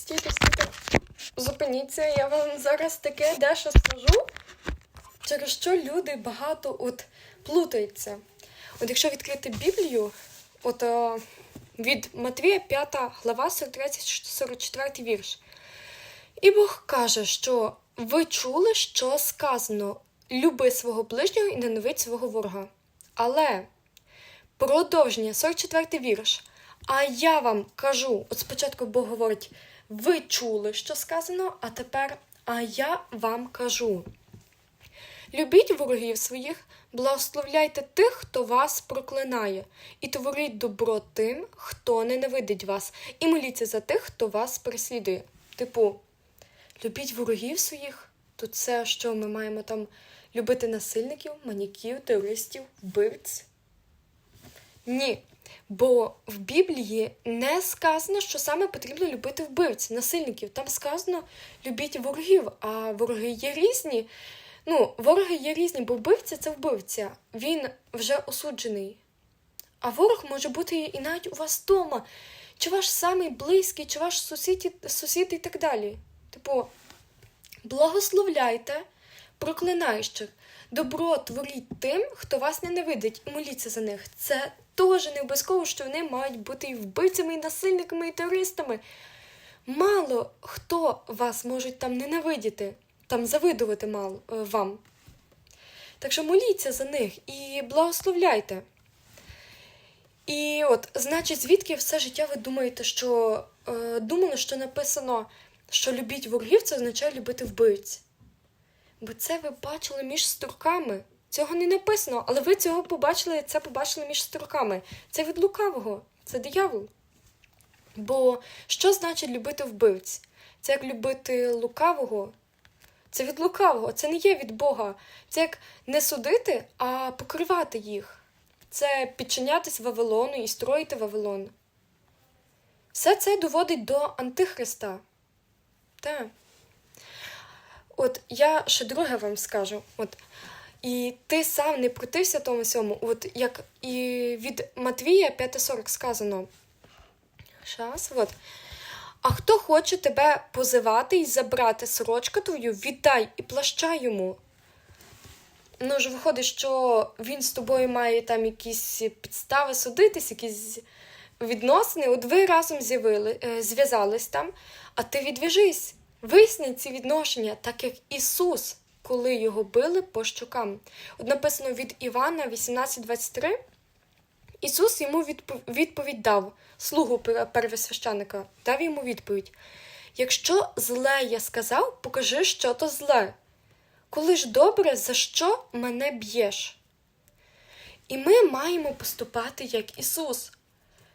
стійте, стійте. Зупиніться, я вам зараз таке дещо скажу, через що люди багато от плутаються. От якщо відкрити Біблію, от е, від Матвія 5 глава 43-44 вірш. І Бог каже, що ви чули, що сказано: люби свого ближнього і ненавидь свого ворога. Але продовження 44 вірш. А я вам кажу, от спочатку Бог говорить, ви чули, що сказано, а тепер, а я вам кажу. Любіть ворогів своїх, благословляйте тих, хто вас проклинає, і творіть добро тим, хто ненавидить вас, і моліться за тих, хто вас переслідує. Типу, любіть ворогів своїх, то це що ми маємо там любити насильників, маніків, терористів, вбивць? Ні. Бо в Біблії не сказано, що саме потрібно любити вбивць, насильників. Там сказано любіть ворогів, а вороги є різні. Ну, вороги є різні, бо вбивця це вбивця. Він вже осуджений. А ворог може бути і навіть у вас вдома, чи ваш самий близький, чи ваш сусід, сусід і так далі. Типу, благословляйте проклинаючих. Добро творіть тим, хто вас ненавидить, і моліться за них. Це теж не обов'язково, що вони мають бути і вбивцями, і насильниками, і терористами. Мало хто вас можуть там ненавидіти, там завидувати мало е, вам. Так що моліться за них і благословляйте. І от, значить, звідки все життя ви думаєте, що е, думали, що написано, що любіть ворогів, це означає любити вбивць. Бо це ви бачили між строками. Цього не написано, але ви цього побачили, це побачили між строками. Це від лукавого, це диявол. Бо що значить любити вбивць? Це як любити лукавого. Це від лукавого, це не є від Бога. Це як не судити, а покривати їх. Це підчинятись Вавилону і строїти Вавилон. Все це доводить до Антихриста. Так. От я ще друге вам скажу. От, і ти сам не протився тому сьому, от як і від Матвія 5.40 сказано. Щас, от. А хто хоче тебе позивати і забрати сорочка твою, віддай і плаща йому. Ну ж виходить, що він з тобою має там якісь підстави судитись, якісь відносини. От ви разом е, зв'язались там, а ти відв'яжись. Виясни ці відношення, так як Ісус, коли його били по щокам. От написано від Івана 18.23. Ісус йому відповідь дав, слугу пер- первосвященика, дав йому відповідь. Якщо зле я сказав, покажи, що то зле. Коли ж добре, за що мене б'єш? І ми маємо поступати як Ісус.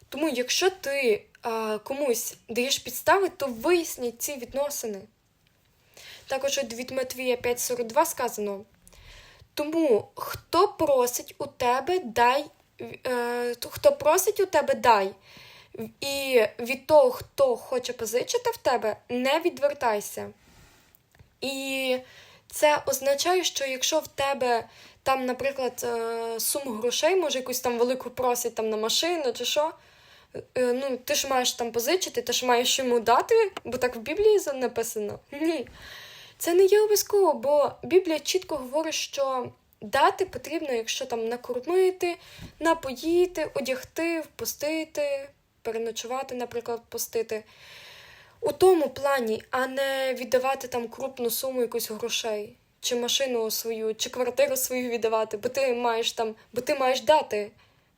Тому, якщо ти а, комусь даєш підстави, то виясніть ці відносини. Також от від Матвія 5.42 сказано: Тому хто просить у тебе, дай, е, хто просить у тебе, дай. І від того, хто хоче позичити в тебе, не відвертайся. І це означає, що якщо в тебе там, наприклад, е, суму грошей, може якусь там велику просять там на машину чи що, ну, ти ж маєш там позичити, ти ж маєш йому дати, бо так в Біблії написано. Ні. Це не є обов'язково, бо Біблія чітко говорить, що дати потрібно, якщо там накормити, напоїти, одягти, впустити, переночувати, наприклад, впустити. У тому плані, а не віддавати там крупну суму якусь грошей, чи машину свою, чи квартиру свою віддавати, бо ти маєш там, бо ти маєш дати,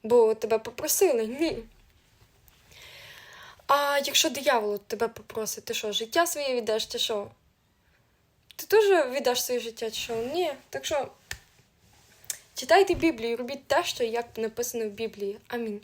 бо тебе попросили. Ні. А якщо диявол тебе попросить, ти що, життя своє віддаш, ти що? Ти теж віддаш своє життя, чи що? Ні. Так що читайте Біблію, робіть те, що як написано в Біблії. Амінь.